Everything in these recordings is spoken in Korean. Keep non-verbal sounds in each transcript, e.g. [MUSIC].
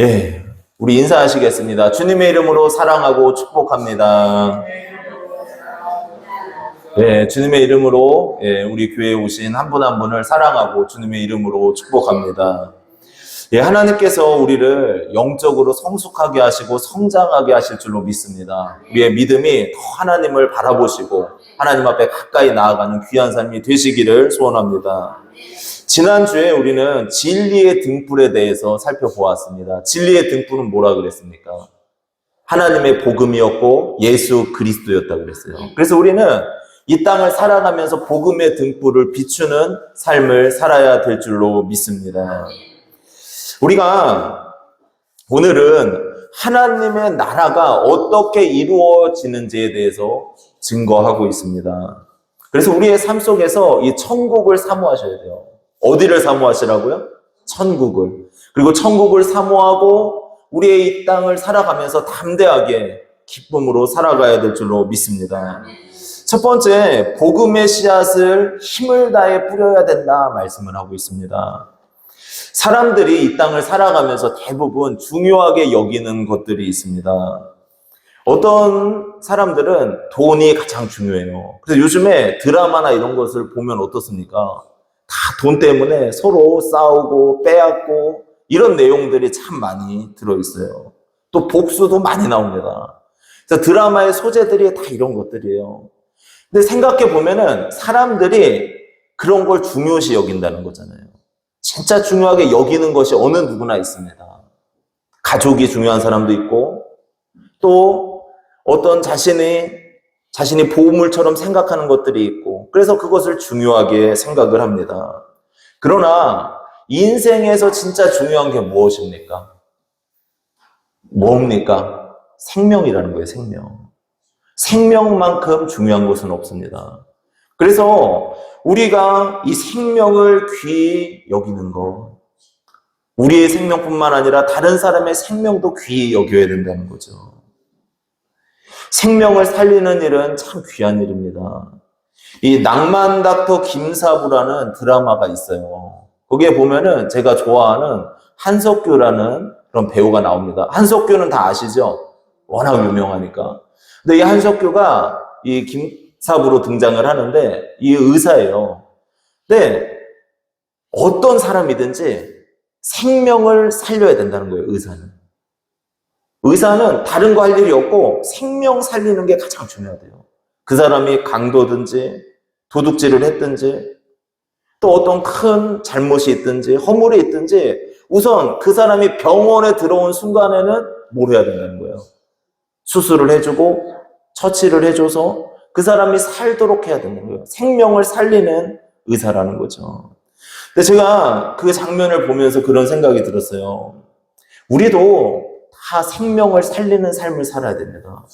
예, 우리 인사하시겠습니다. 주님의 이름으로 사랑하고 축복합니다. 예, 주님의 이름으로 예, 우리 교회에 오신 한분한 분을 사랑하고 주님의 이름으로 축복합니다. 예, 하나님께서 우리를 영적으로 성숙하게 하시고 성장하게 하실 줄로 믿습니다. 우리의 믿음이 더 하나님을 바라보시고 하나님 앞에 가까이 나아가는 귀한 삶이 되시기를 소원합니다. 지난주에 우리는 진리의 등불에 대해서 살펴보았습니다. 진리의 등불은 뭐라 그랬습니까? 하나님의 복음이었고 예수 그리스도였다고 그랬어요. 그래서 우리는 이 땅을 살아가면서 복음의 등불을 비추는 삶을 살아야 될 줄로 믿습니다. 우리가 오늘은 하나님의 나라가 어떻게 이루어지는지에 대해서 증거하고 있습니다. 그래서 우리의 삶 속에서 이 천국을 사모하셔야 돼요. 어디를 사모하시라고요? 천국을. 그리고 천국을 사모하고 우리의 이 땅을 살아가면서 담대하게 기쁨으로 살아가야 될 줄로 믿습니다. 첫 번째, 복음의 씨앗을 힘을 다해 뿌려야 된다 말씀을 하고 있습니다. 사람들이 이 땅을 살아가면서 대부분 중요하게 여기는 것들이 있습니다. 어떤 사람들은 돈이 가장 중요해요. 그래서 요즘에 드라마나 이런 것을 보면 어떻습니까? 다 돈 때문에 서로 싸우고 빼앗고 이런 내용들이 참 많이 들어있어요. 또 복수도 많이 나옵니다. 그래서 드라마의 소재들이 다 이런 것들이에요. 근데 생각해 보면은 사람들이 그런 걸 중요시 여긴다는 거잖아요. 진짜 중요하게 여기는 것이 어느 누구나 있습니다. 가족이 중요한 사람도 있고, 또 어떤 자신이, 자신이 보물처럼 생각하는 것들이 있고, 그래서 그것을 중요하게 생각을 합니다. 그러나, 인생에서 진짜 중요한 게 무엇입니까? 뭡니까? 생명이라는 거예요, 생명. 생명만큼 중요한 것은 없습니다. 그래서 우리가 이 생명을 귀히 여기는 것, 우리의 생명뿐만 아니라 다른 사람의 생명도 귀히 여겨야 된다는 거죠. 생명을 살리는 일은 참 귀한 일입니다. 이 낭만 닥터 김사부라는 드라마가 있어요. 거기에 보면은 제가 좋아하는 한석규라는 그런 배우가 나옵니다. 한석규는 다 아시죠? 워낙 유명하니까. 근데 이 한석규가 이 김사부로 등장을 하는데 이 의사예요. 근데 어떤 사람이든지 생명을 살려야 된다는 거예요, 의사는. 의사는 다른 거 할 일이 없고 생명 살리는 게 가장 중요하대요. 그 사람이 강도든지 도둑질을 했든지 또 어떤 큰 잘못이 있든지 허물이 있든지 우선 그 사람이 병원에 들어온 순간에는 뭘 해야 된다는 거예요. 수술을 해주고 처치를 해줘서 그 사람이 살도록 해야 되는 거예요. 생명을 살리는 의사라는 거죠. 근데 제가 그 장면을 보면서 그런 생각이 들었어요. 우리도 다 생명을 살리는 삶을 살아야 됩니다.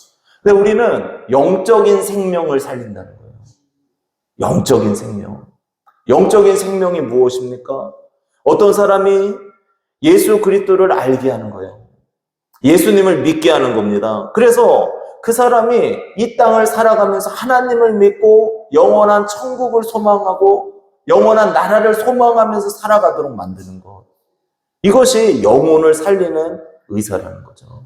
근데 우리는 영적인 생명을 살린다는 거예요. 영적인 생명. 영적인 생명이 무엇입니까? 어떤 사람이 예수 그리스도를 알게 하는 거예요. 예수님을 믿게 하는 겁니다. 그래서 그 사람이 이 땅을 살아가면서 하나님을 믿고 영원한 천국을 소망하고 영원한 나라를 소망하면서 살아가도록 만드는 것. 이것이 영혼을 살리는 의사라는 거죠.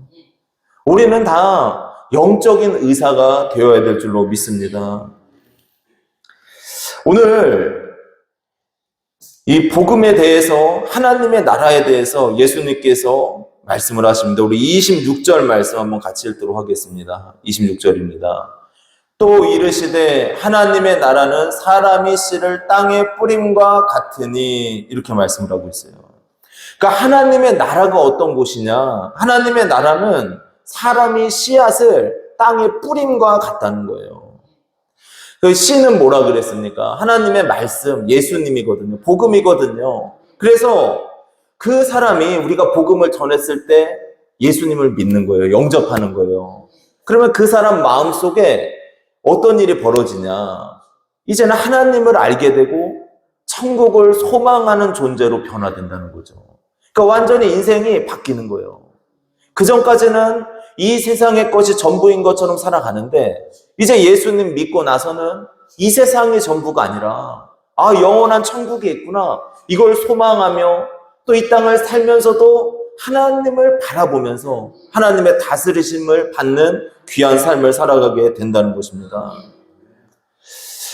우리는 다 영적인 의사가 되어야 될 줄로 믿습니다. 오늘 이 복음에 대해서 하나님의 나라에 대해서 예수님께서 말씀을 하십니다. 우리 26절 말씀 한번 같이 읽도록 하겠습니다. 26절입니다. 또 이르시되 하나님의 나라는 사람이 씨를 땅에 뿌림과 같으니 이렇게 말씀을 하고 있어요. 그러니까 하나님의 나라가 어떤 곳이냐? 하나님의 나라는 사람이 씨앗을 땅에 뿌림과 같다는 거예요. 그 씨는 뭐라 그랬습니까? 하나님의 말씀, 예수님이거든요. 복음이거든요. 그래서 그 사람이 우리가 복음을 전했을 때 예수님을 믿는 거예요. 영접하는 거예요. 그러면 그 사람 마음 속에 어떤 일이 벌어지냐? 이제는 하나님을 알게 되고 천국을 소망하는 존재로 변화된다는 거죠. 그러니까 완전히 인생이 바뀌는 거예요. 그 전까지는 이 세상의 것이 전부인 것처럼 살아가는데 이제 예수님 믿고 나서는 이 세상이 전부가 아니라 아 영원한 천국이 있구나 이걸 소망하며 또 이 땅을 살면서도 하나님을 바라보면서 하나님의 다스리심을 받는 귀한 삶을 살아가게 된다는 것입니다.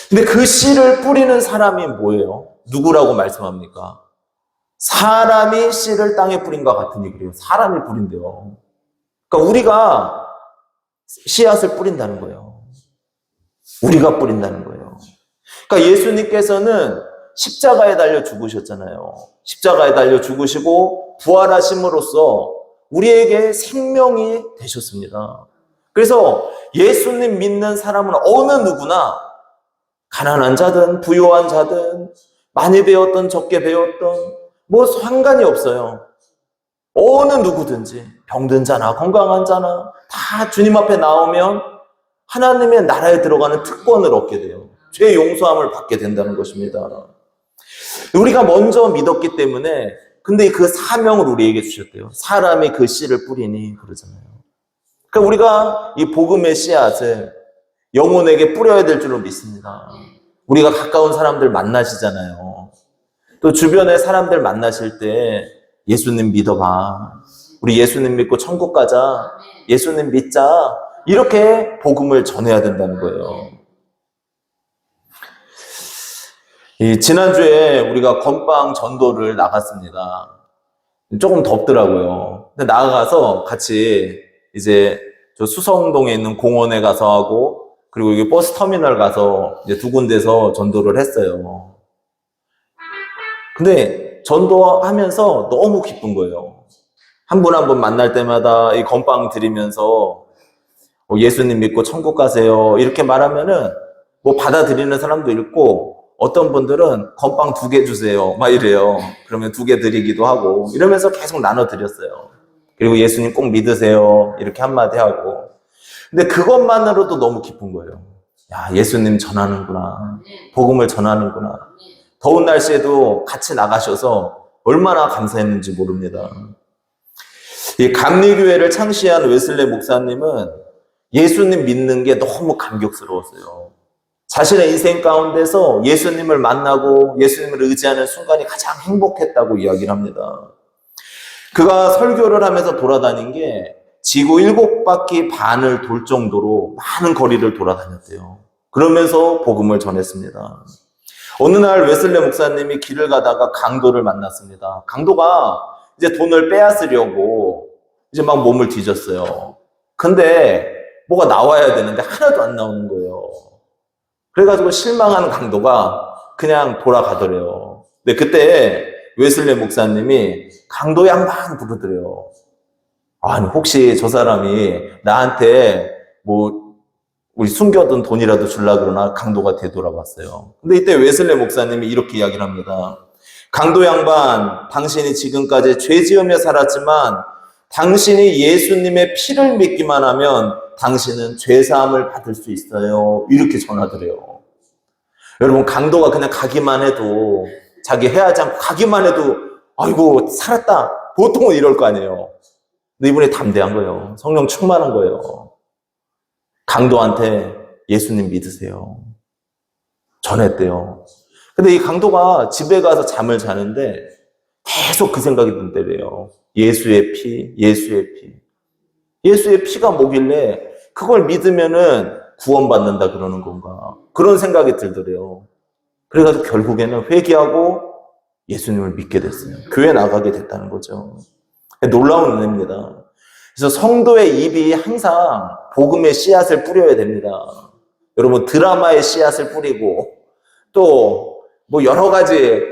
근데 그 씨를 뿌리는 사람이 뭐예요? 누구라고 말씀합니까? 사람이 씨를 땅에 뿌린 것 같으니 그래요. 사람이 뿌린대요. 그러니까 우리가 씨앗을 뿌린다는 거예요. 우리가 뿌린다는 거예요. 그러니까 예수님께서는 십자가에 달려 죽으셨잖아요. 십자가에 달려 죽으시고 부활하심으로써 우리에게 생명이 되셨습니다. 그래서 예수님 믿는 사람은 어느 누구나 가난한 자든 부유한 자든 많이 배웠던 적게 배웠던 뭐 상관이 없어요. 어느 누구든지 병든 자나 건강한 자나 다 주님 앞에 나오면 하나님의 나라에 들어가는 특권을 얻게 돼요. 죄 용서함을 받게 된다는 것입니다. 우리가 먼저 믿었기 때문에 근데 그 사명을 우리에게 주셨대요. 사람이 그 씨를 뿌리니 그러잖아요. 그러니까 우리가 이 복음의 씨앗을 영혼에게 뿌려야 될 줄로 믿습니다. 우리가 가까운 사람들 만나시잖아요. 또 주변의 사람들 만나실 때 예수님 믿어봐. 우리 예수님 믿고 천국 가자. 예수님 믿자. 이렇게 복음을 전해야 된다는 거예요. 이 지난주에 우리가 건빵 전도를 나갔습니다. 조금 덥더라고요. 근데 나가서 같이 이제 저 수성동에 있는 공원에 가서 하고 그리고 여기 버스 터미널 가서 이제 두 군데서 전도를 했어요. 근데 전도하면서 너무 기쁜 거예요. 한 분 한 분 만날 때마다 이 건빵 드리면서 어, 예수님 믿고 천국 가세요. 이렇게 말하면은 뭐 받아들이는 사람도 있고 어떤 분들은 건빵 두 개 주세요. 막 이래요. 그러면 두 개 드리기도 하고 이러면서 계속 나눠 드렸어요. 그리고 예수님 꼭 믿으세요. 이렇게 한마디 하고. 근데 그것만으로도 너무 기쁜 거예요. 야, 예수님 전하는구나. 복음을 전하는구나. 더운 날씨에도 같이 나가셔서 얼마나 감사했는지 모릅니다. 이 감리교회를 창시한 웨슬레 목사님은 예수님 믿는 게 너무 감격스러웠어요. 자신의 인생 가운데서 예수님을 만나고 예수님을 의지하는 순간이 가장 행복했다고 이야기를 합니다. 그가 설교를 하면서 돌아다닌 게 지구 일곱 바퀴 반을 돌 정도로 많은 거리를 돌아다녔대요. 그러면서 복음을 전했습니다. 어느 날 웨슬레 목사님이 길을 가다가 강도를 만났습니다. 강도가 이제 돈을 빼앗으려고 이제 막 몸을 뒤졌어요. 근데 뭐가 나와야 되는데 하나도 안 나오는 거예요. 그래가지고 실망한 강도가 그냥 돌아가더래요. 근데 그때 웨슬레 목사님이 강도 양반 부르더래요. 아니, 혹시 저 사람이 나한테 뭐, 우리 숨겨둔 돈이라도 줄라 그러나 강도가 되돌아봤어요. 근데 이때 웨슬레 목사님이 이렇게 이야기를 합니다. 강도 양반, 당신이 지금까지 죄 지으며 살았지만 당신이 예수님의 피를 믿기만 하면 당신은 죄사함을 받을 수 있어요. 이렇게 전하더래요. 여러분, 강도가 그냥 가기만 해도 자기 해하지 않고 가기만 해도 아이고, 살았다. 보통은 이럴 거 아니에요. 근데 이분이 담대한 거예요. 성령 충만한 거예요. 강도한테 예수님 믿으세요. 전했대요. 근데 이 강도가 집에 가서 잠을 자는데 계속 그 생각이 든대래요. 예수의 피, 예수의 피. 예수의 피가 뭐길래 그걸 믿으면은 구원받는다 그러는 건가. 그런 생각이 들더래요. 그래가지고 결국에는 회개하고 예수님을 믿게 됐어요. 교회 나가게 됐다는 거죠. 놀라운 은혜입니다. 그래서 성도의 입이 항상 복음의 씨앗을 뿌려야 됩니다. 여러분 드라마의 씨앗을 뿌리고 또 뭐 여러 가지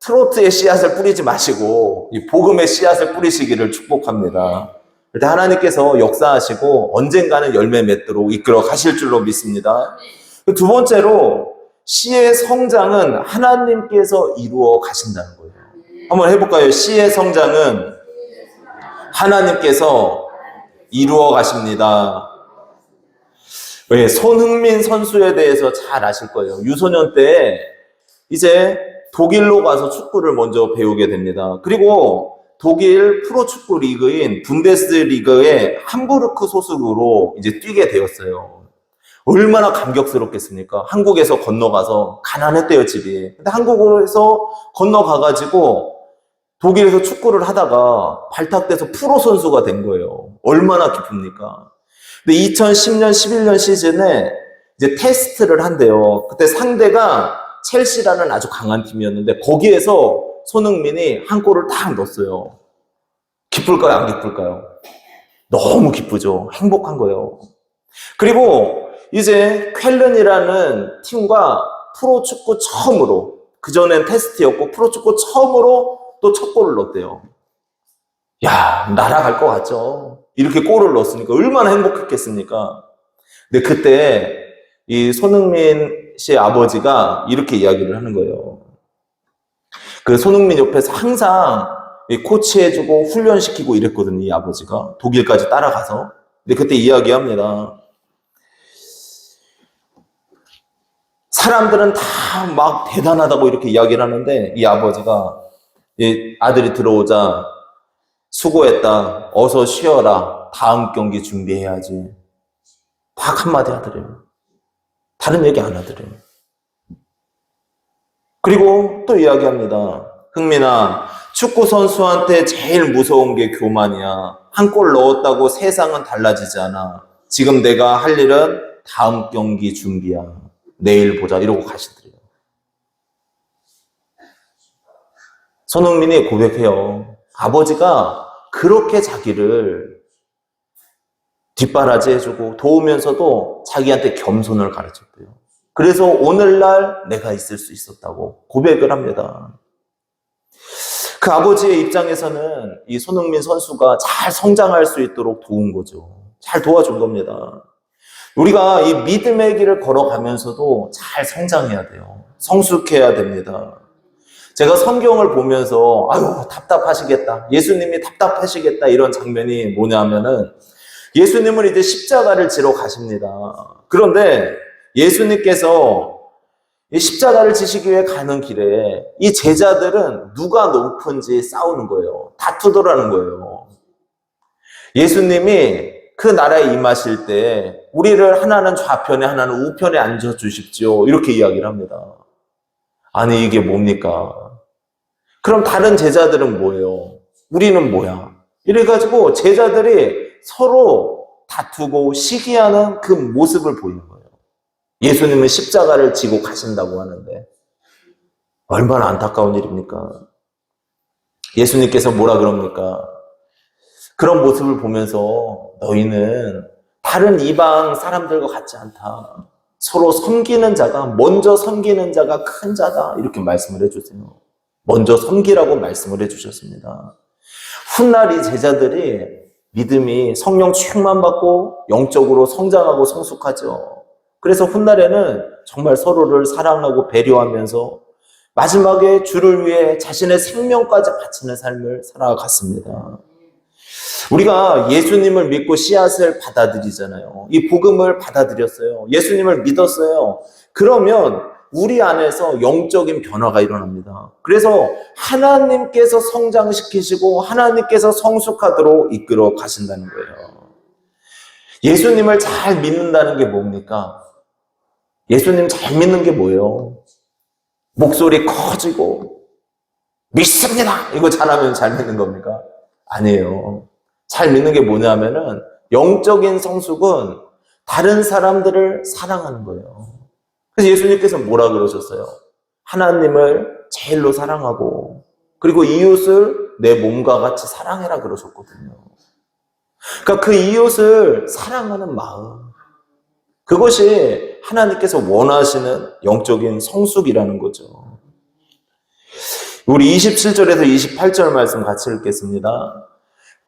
트로트의 씨앗을 뿌리지 마시고 이 복음의 씨앗을 뿌리시기를 축복합니다. 일단 하나님께서 역사하시고 언젠가는 열매 맺도록 이끌어 가실 줄로 믿습니다. 두 번째로 씨의 성장은 하나님께서 이루어 가신다는 거예요. 한번 해볼까요? 씨의 성장은 하나님께서 이루어 가십니다. 왜? 손흥민 선수에 대해서 잘 아실 거예요. 유소년 때 이제 독일로 가서 축구를 먼저 배우게 됩니다. 그리고 독일 프로축구 리그인 분데스리그의 함부르크 소속으로 이제 뛰게 되었어요. 얼마나 감격스럽겠습니까? 한국에서 건너가서 가난했대요, 집이. 근데 한국에서 건너가가지고 독일에서 축구를 하다가 발탁돼서 프로 선수가 된 거예요. 얼마나 기쁩니까? 근데 2010년, 11년 시즌에 이제 테스트를 한대요. 그때 상대가 첼시라는 아주 강한 팀이었는데 거기에서 손흥민이 한 골을 딱 넣었어요. 기쁠까요? 안 기쁠까요? 너무 기쁘죠. 행복한 거예요. 그리고 이제 쾰른이라는 팀과 프로 축구 처음으로 그전엔 테스트였고 프로 축구 처음으로 또 첫 골을 넣었대요. 야, 날아갈 것 같죠? 이렇게 골을 넣었으니까 얼마나 행복했겠습니까? 근데 그때 이 손흥민 씨의 아버지가 이렇게 이야기를 하는 거예요. 그 손흥민 옆에서 항상 이 코치해주고 훈련시키고 이랬거든요, 이 아버지가. 독일까지 따라가서. 근데 그때 이야기합니다. 사람들은 다 막 대단하다고 이렇게 이야기를 하는데 이 아버지가 이 아들이 들어오자 수고했다. 어서 쉬어라. 다음 경기 준비해야지. 딱 한마디 하더래요. 다른 얘기 안 하더래요. 그리고 또 이야기합니다. 흥민아, 축구 선수한테 제일 무서운 게 교만이야. 한 골 넣었다고 세상은 달라지지 않아. 지금 내가 할 일은 다음 경기 준비야. 내일 보자. 이러고 가시더래요. 손흥민이 고백해요. 아버지가 그렇게 자기를 뒷바라지 해주고 도우면서도 자기한테 겸손을 가르쳤대요. 그래서 오늘날 내가 있을 수 있었다고 고백을 합니다. 그 아버지의 입장에서는 이 손흥민 선수가 잘 성장할 수 있도록 도운 거죠. 잘 도와준 겁니다. 우리가 이 믿음의 길을 걸어가면서도 잘 성장해야 돼요. 성숙해야 됩니다. 제가 성경을 보면서 아유 답답하시겠다. 예수님이 답답하시겠다 이런 장면이 뭐냐면은 예수님은 이제 십자가를 지러 가십니다. 그런데 예수님께서 이 십자가를 지시기 위해 가는 길에 이 제자들은 누가 높은지 싸우는 거예요. 다투더라는 거예요. 예수님이 그 나라에 임하실 때 우리를 하나는 좌편에 하나는 우편에 앉아 주십시오. 이렇게 이야기를 합니다. 아니 이게 뭡니까? 그럼 다른 제자들은 뭐예요? 우리는 뭐야? 이래가지고 제자들이 서로 다투고 시기하는 그 모습을 보이는 거예요. 예수님은 십자가를 지고 가신다고 하는데 얼마나 안타까운 일입니까? 예수님께서 뭐라 그럽니까? 그런 모습을 보면서 너희는 다른 이방 사람들과 같지 않다. 서로 섬기는 자가 먼저 섬기는 자가 큰 자다 이렇게 말씀을 해주세요. 먼저 섬기라고 말씀을 해주셨습니다. 훗날 이 제자들이 믿음이 성령 충만 받고 영적으로 성장하고 성숙하죠. 그래서 훗날에는 정말 서로를 사랑하고 배려하면서 마지막에 주를 위해 자신의 생명까지 바치는 삶을 살아갔습니다. 우리가 예수님을 믿고 씨앗을 받아들이잖아요. 이 복음을 받아들였어요. 예수님을 믿었어요. 그러면 우리 안에서 영적인 변화가 일어납니다. 그래서 하나님께서 성장시키시고 하나님께서 성숙하도록 이끌어 가신다는 거예요. 예수님을 잘 믿는다는 게 뭡니까? 예수님 잘 믿는 게 뭐예요? 목소리 커지고 믿습니다. 이거 잘하면 잘 믿는 겁니까? 아니에요. 잘 믿는 게 뭐냐면은 영적인 성숙은 다른 사람들을 사랑하는 거예요. 그래서 예수님께서 뭐라 그러셨어요? 하나님을 제일로 사랑하고 그리고 이웃을 내 몸과 같이 사랑해라 그러셨거든요. 그러니까 그 이웃을 사랑하는 마음 그것이 하나님께서 원하시는 영적인 성숙이라는 거죠. 우리 27절에서 28절 말씀 같이 읽겠습니다.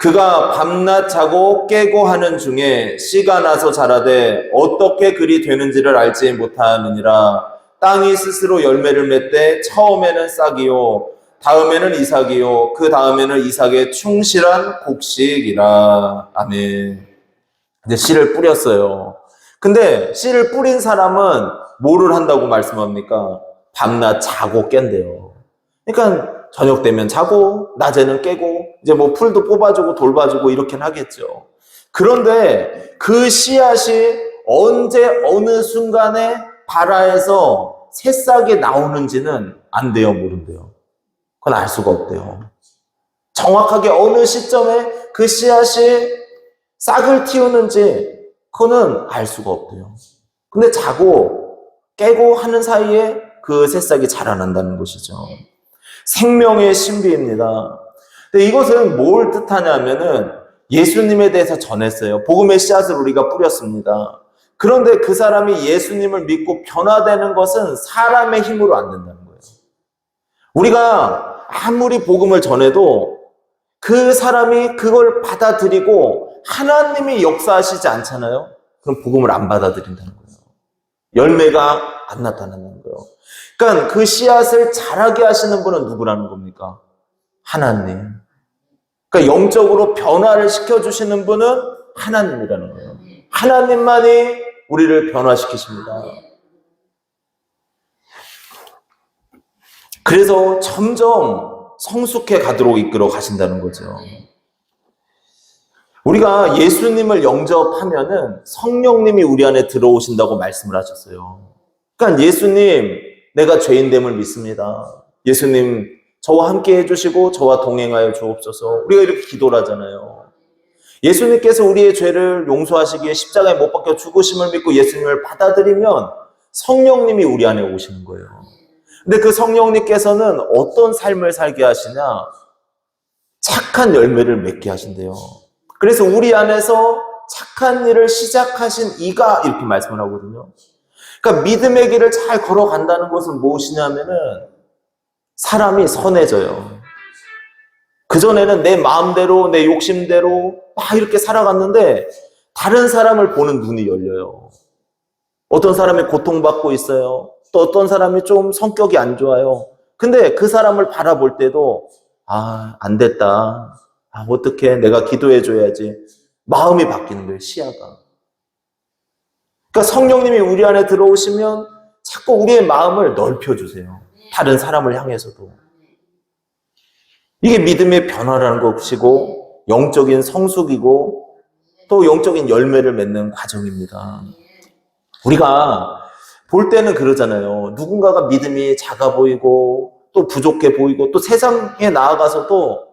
그가 밤낮 자고 깨고 하는 중에 씨가 나서 자라되 어떻게 그리 되는지를 알지 못하느니라. 땅이 스스로 열매를 맺되 처음에는 싹이요 다음에는 이삭이요 그 다음에는 이삭의 충실한 곡식이라. 아멘. 이제 씨를 뿌렸어요. 근데 씨를 뿌린 사람은 뭐를 한다고 말씀합니까? 밤낮 자고 깬대요. 그러니까 저녁 되면 자고 낮에는 깨고 이제 뭐 풀도 뽑아주고 돌봐주고 이렇게는 하겠죠. 그런데 그 씨앗이 언제 어느 순간에 발아에서 새싹이 나오는지는 안 돼요, 모른대요. 그건 알 수가 없대요. 정확하게 어느 시점에 그 씨앗이 싹을 틔우는지 그거는 알 수가 없대요. 근데 자고 깨고 하는 사이에 그 새싹이 자라난다는 것이죠. 생명의 신비입니다. 근데 이것은 뭘 뜻하냐면은 예수님에 대해서 전했어요. 복음의 씨앗을 우리가 뿌렸습니다. 그런데 그 사람이 예수님을 믿고 변화되는 것은 사람의 힘으로 안 된다는 거예요. 우리가 아무리 복음을 전해도 그 사람이 그걸 받아들이고 하나님이 역사하시지 않잖아요. 그럼 복음을 안 받아들인다는 거예요. 열매가 안 나타난다는 거예요. 그러니까 그 씨앗을 자라게 하시는 분은 누구라는 겁니까? 하나님. 그러니까 영적으로 변화를 시켜주시는 분은 하나님이라는 거예요. 하나님만이 우리를 변화시키십니다. 그래서 점점 성숙해 가도록 이끌어 가신다는 거죠. 우리가 예수님을 영접하면은 성령님이 우리 안에 들어오신다고 말씀을 하셨어요. 그러니까 예수님, 내가 죄인됨을 믿습니다. 예수님, 저와 함께 해주시고 저와 동행하여 주옵소서. 우리가 이렇게 기도를 하잖아요. 예수님께서 우리의 죄를 용서하시기에 십자가에 못 박혀 죽으심을 믿고 예수님을 받아들이면 성령님이 우리 안에 오시는 거예요. 근데 그 성령님께서는 어떤 삶을 살게 하시냐? 착한 열매를 맺게 하신대요. 그래서 우리 안에서 착한 일을 시작하신 이가 이렇게 말씀을 하거든요. 그러니까 믿음의 길을 잘 걸어간다는 것은 무엇이냐면은 사람이 선해져요. 그전에는 내 마음대로, 내 욕심대로 막 이렇게 살아갔는데 다른 사람을 보는 눈이 열려요. 어떤 사람이 고통받고 있어요. 또 어떤 사람이 좀 성격이 안 좋아요. 근데 그 사람을 바라볼 때도 아, 안 됐다. 아, 어떻게 내가 기도해 줘야지. 마음이 바뀌는 거예요, 시야가. 그러니까 성령님이 우리 안에 들어오시면 자꾸 우리의 마음을 넓혀 주세요. 다른 사람을 향해서도. 이게 믿음의 변화라는 것이고 영적인 성숙이고 또 영적인 열매를 맺는 과정입니다. 우리가 볼 때는 그러잖아요. 누군가가 믿음이 작아 보이고 또 부족해 보이고 또 세상에 나아가서도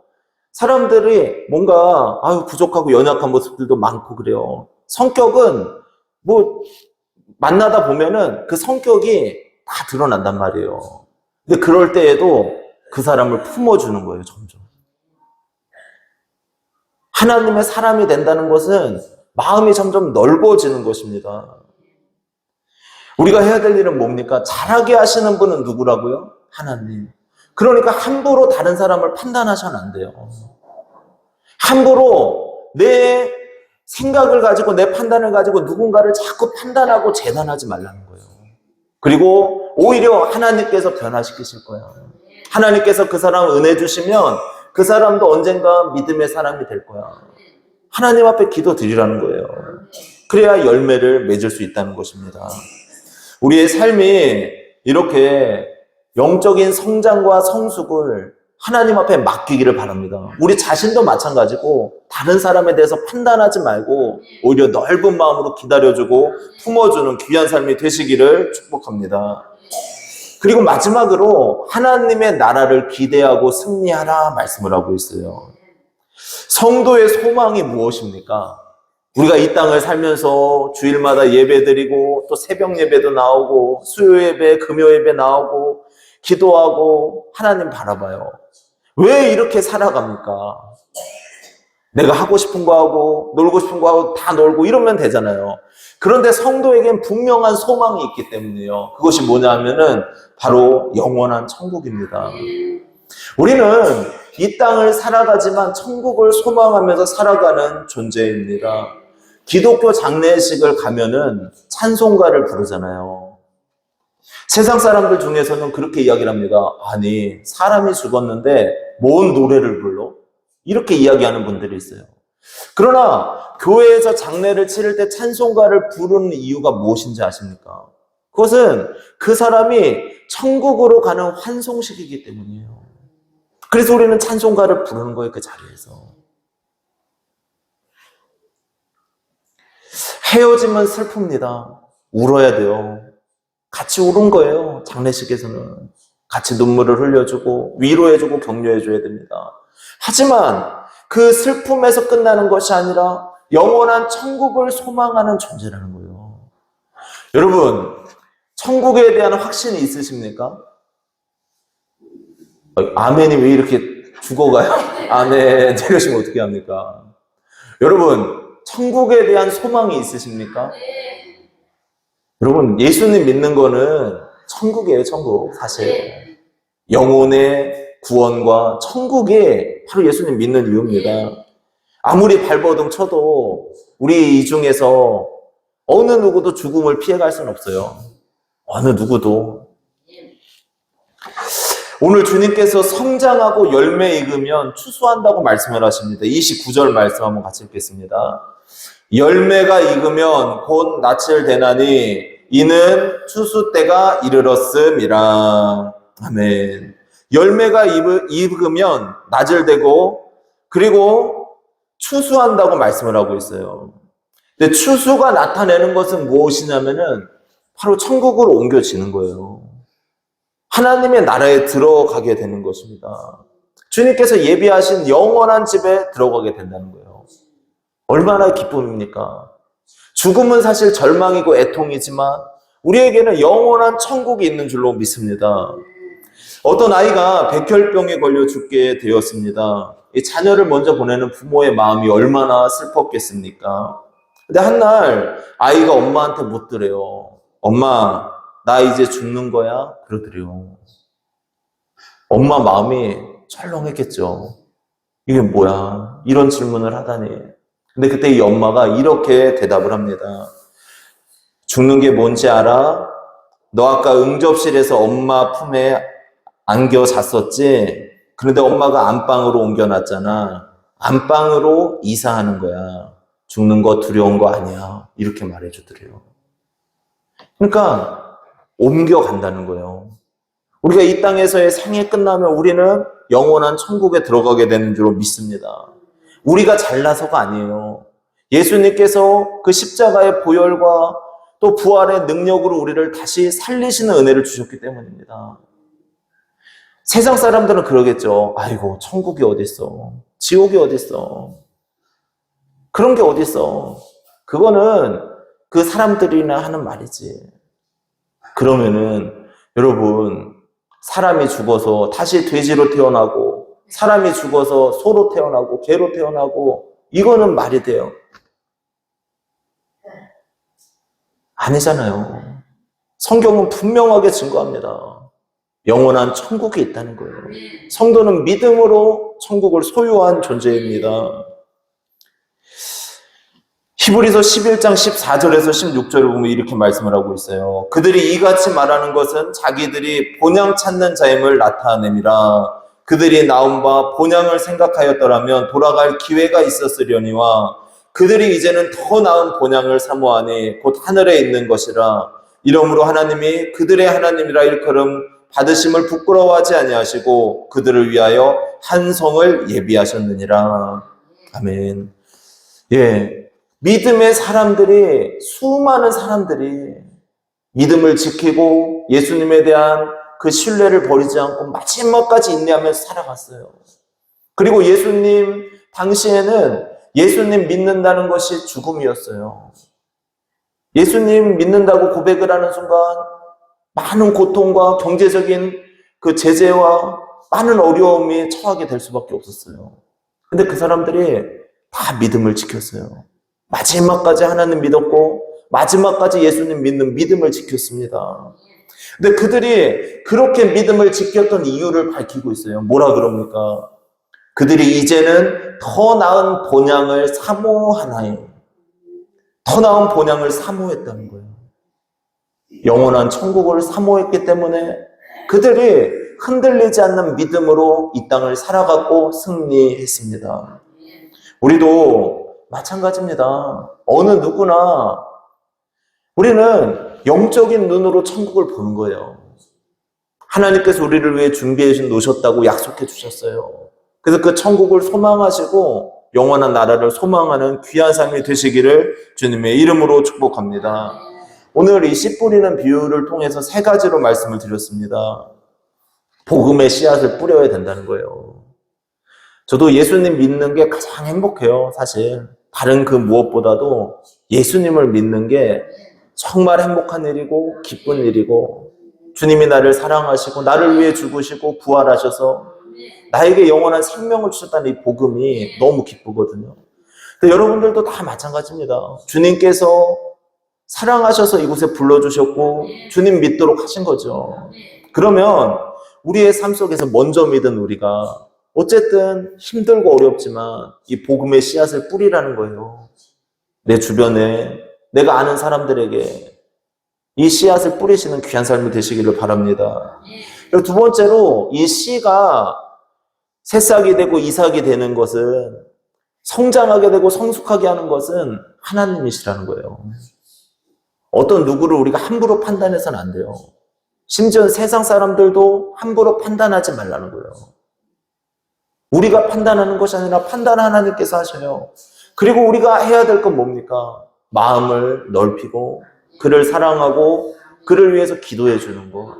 사람들이 뭔가 아유 부족하고 연약한 모습들도 많고 그래요. 성격은 뭐 만나다 보면은 그 성격이 다 드러난단 말이에요. 근데 그럴 때에도 그 사람을 품어주는 거예요, 점점. 하나님의 사람이 된다는 것은 마음이 점점 넓어지는 것입니다. 우리가 해야 될 일은 뭡니까? 잘하게 하시는 분은 누구라고요? 하나님. 그러니까 함부로 다른 사람을 판단하셔는 안 돼요. 함부로 내 생각을 가지고 내 판단을 가지고 누군가를 자꾸 판단하고 재단하지 말라는 거예요. 그리고 오히려 하나님께서 변화시키실 거예요. 하나님께서 그 사람 은혜 주시면 그 사람도 언젠가 믿음의 사람이 될 거야. 하나님 앞에 기도 드리라는 거예요. 그래야 열매를 맺을 수 있다는 것입니다. 우리의 삶이 이렇게 영적인 성장과 성숙을 하나님 앞에 맡기기를 바랍니다. 우리 자신도 마찬가지고 다른 사람에 대해서 판단하지 말고 오히려 넓은 마음으로 기다려주고 품어주는 귀한 삶이 되시기를 축복합니다. 그리고 마지막으로 하나님의 나라를 기대하고 승리하라 말씀을 하고 있어요. 성도의 소망이 무엇입니까? 우리가 이 땅을 살면서 주일마다 예배 드리고 또 새벽 예배도 나오고 수요 예배, 금요 예배 나오고 기도하고 하나님 바라봐요. 왜 이렇게 살아갑니까? 내가 하고 싶은 거 하고 놀고 싶은 거 하고 다 놀고 이러면 되잖아요. 그런데 성도에겐 분명한 소망이 있기 때문에요. 그것이 뭐냐 하면은 바로 영원한 천국입니다. 우리는 이 땅을 살아가지만 천국을 소망하면서 살아가는 존재입니다. 기독교 장례식을 가면은 찬송가를 부르잖아요. 세상 사람들 중에서는 그렇게 이야기를 합니다. 아니, 사람이 죽었는데 뭔 노래를 불러? 이렇게 이야기하는 분들이 있어요. 그러나 교회에서 장례를 치를 때 찬송가를 부르는 이유가 무엇인지 아십니까? 그것은 그 사람이 천국으로 가는 환송식이기 때문이에요. 그래서 우리는 찬송가를 부르는 거예요, 그 자리에서. 헤어지면 슬픕니다. 울어야 돼요. 같이 울은 거예요, 장례식에서는. 같이 눈물을 흘려주고, 위로해주고, 격려해줘야 됩니다. 하지만 그 슬픔에서 끝나는 것이 아니라 영원한 천국을 소망하는 존재라는 거예요. 여러분, 천국에 대한 확신이 있으십니까? 어, 아멘이 왜 이렇게 죽어가요? [LAUGHS] 아멘. 이러시면 어떻게 합니까? 여러분, 천국에 대한 소망이 있으십니까? 여러분, 예수님 믿는 거는 천국이에요, 천국. 사실. 영혼의 구원과 천국이 바로 예수님 믿는 이유입니다. 아무리 발버둥 쳐도 우리 이 중에서 어느 누구도 죽음을 피해갈 수는 없어요. 어느 누구도. 오늘 주님께서 성장하고 열매 익으면 추수한다고 말씀을 하십니다. 29절 말씀 한번 같이 읽겠습니다. 열매가 익으면 곧 낯을 대나니 이는 추수 때가 이르렀음이라. 아멘. 열매가 익으- 익으면 낯을 대고 그리고 추수한다고 말씀을 하고 있어요. 근데 추수가 나타내는 것은 무엇이냐면은 바로 천국으로 옮겨지는 거예요. 하나님의 나라에 들어가게 되는 것입니다. 주님께서 예비하신 영원한 집에 들어가게 된다는 거예요. 얼마나 기쁨입니까? 죽음은 사실 절망이고 애통이지만 우리에게는 영원한 천국이 있는 줄로 믿습니다. 어떤 아이가 백혈병에 걸려 죽게 되었습니다. 이 자녀를 먼저 보내는 부모의 마음이 얼마나 슬펐겠습니까? 근데 한 날 아이가 엄마한테 묻더래요. 엄마, 나 이제 죽는 거야? 그러더래요. 엄마 마음이 철렁했겠죠. 이게 뭐야? 이런 질문을 하다니. 근데 그때 이 엄마가 이렇게 대답을 합니다. 죽는 게 뭔지 알아? 너 아까 응접실에서 엄마 품에 안겨 잤었지? 그런데 엄마가 안방으로 옮겨놨잖아. 안방으로 이사하는 거야. 죽는 거 두려운 거 아니야. 이렇게 말해주더래요. 그러니까 옮겨간다는 거예요. 우리가 이 땅에서의 생이 끝나면 우리는 영원한 천국에 들어가게 되는 줄로 믿습니다. 우리가 잘나서가 아니에요. 예수님께서 그 십자가의 보혈과 또 부활의 능력으로 우리를 다시 살리시는 은혜를 주셨기 때문입니다. 세상 사람들은 그러겠죠. 아이고, 천국이 어딨어. 지옥이 어딨어. 그런 게 어딨어. 그거는 그 사람들이나 하는 말이지. 그러면은, 여러분, 사람이 죽어서 다시 돼지로 태어나고, 사람이 죽어서 소로 태어나고, 개로 태어나고, 이거는 말이 돼요. 아니잖아요. 성경은 분명하게 증거합니다. 영원한 천국이 있다는 거예요. 성도는 믿음으로 천국을 소유한 존재입니다. 히브리서 11장 14절에서 16절을 보면 이렇게 말씀을 하고 있어요. 그들이 이같이 말하는 것은 자기들이 본향 찾는 자임을 나타내미라. 그들이 나온 바 본향을 생각하였더라면 돌아갈 기회가 있었으려니와 그들이 이제는 더 나은 본향을 사모하니 곧 하늘에 있는 것이라. 이러므로 하나님이 그들의 하나님이라 일컬음 받으심을 부끄러워하지 아니하시고 그들을 위하여 한 성을 예비하셨느니라. 아멘. 예. 믿음의 사람들이, 수많은 사람들이 믿음을 지키고 예수님에 대한 그 신뢰를 버리지 않고 마지막까지 인내하면서 살아갔어요. 그리고 예수님 당시에는 예수님 믿는다는 것이 죽음이었어요. 예수님 믿는다고 고백을 하는 순간 많은 고통과 경제적인 그 제재와 많은 어려움이 처하게 될 수밖에 없었어요. 근데 그 사람들이 다 믿음을 지켰어요. 마지막까지 하나님 믿었고, 마지막까지 예수님 믿는 믿음을 지켰습니다. 근데 그들이 그렇게 믿음을 지켰던 이유를 밝히고 있어요. 뭐라 그럽니까? 그들이 이제는 더 나은 본향을 사모하나이. 더 나은 본향을 사모했다는 거예요. 영원한 천국을 사모했기 때문에 그들이 흔들리지 않는 믿음으로 이 땅을 살아가고 승리했습니다. 우리도 마찬가지입니다. 어느 누구나 우리는 영적인 눈으로 천국을 보는 거예요. 하나님께서 우리를 위해 준비해 놓으셨다고 약속해 주셨어요. 그래서 그 천국을 소망하시고 영원한 나라를 소망하는 귀한 삶이 되시기를 주님의 이름으로 축복합니다. 오늘 이 씨 뿌리는 비유를 통해서 세 가지로 말씀을 드렸습니다. 복음의 씨앗을 뿌려야 된다는 거예요. 저도 예수님 믿는 게 가장 행복해요, 사실. 다른 그 무엇보다도 예수님을 믿는 게 정말 행복한 일이고 기쁜 일이고 주님이 나를 사랑하시고 나를 위해 죽으시고 부활하셔서 나에게 영원한 생명을 주셨다는 이 복음이 너무 기쁘거든요. 근데 여러분들도 다 마찬가지입니다. 주님께서 사랑하셔서 이곳에 불러주셨고 주님 믿도록 하신 거죠. 그러면 우리의 삶 속에서 먼저 믿은 우리가 어쨌든 힘들고 어렵지만 이 복음의 씨앗을 뿌리라는 거예요. 내 주변에 내가 아는 사람들에게 이 씨앗을 뿌리시는 귀한 삶이 되시기를 바랍니다. 그리고 두 번째로 이 씨가 새싹이 되고 이삭이 되는 것은 성장하게 되고 성숙하게 하는 것은 하나님이시라는 거예요. 어떤 누구를 우리가 함부로 판단해서는 안 돼요. 심지어 세상 사람들도 함부로 판단하지 말라는 거예요. 우리가 판단하는 것이 아니라 판단 하나님께서 하셔요. 그리고 우리가 해야 될 건 뭡니까? 마음을 넓히고 그를 사랑하고 그를 위해서 기도해 주는 것.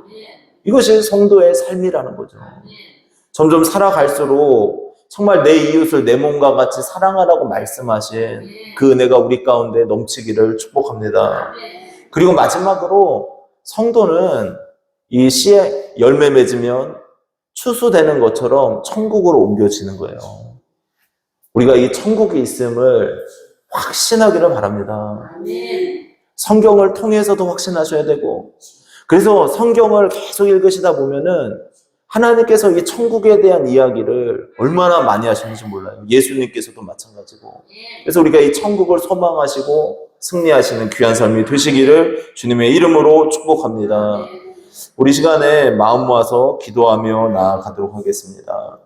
이것이 성도의 삶이라는 거죠. 점점 살아갈수록 정말 내 이웃을 내 몸과 같이 사랑하라고 말씀하신 그 은혜가 우리 가운데 넘치기를 축복합니다. 그리고 마지막으로 성도는 이 씨에 열매 맺으면 추수되는 것처럼 천국으로 옮겨지는 거예요. 우리가 이 천국이 있음을 확신하기를 바랍니다. 성경을 통해서도 확신하셔야 되고, 그래서 성경을 계속 읽으시다 보면은 하나님께서 이 천국에 대한 이야기를 얼마나 많이 하시는지 몰라요. 예수님께서도 마찬가지고. 그래서 우리가 이 천국을 소망하시고 승리하시는 귀한 삶이 되시기를 주님의 이름으로 축복합니다. 우리 시간에 마음 모아서 기도하며 나아가도록 하겠습니다.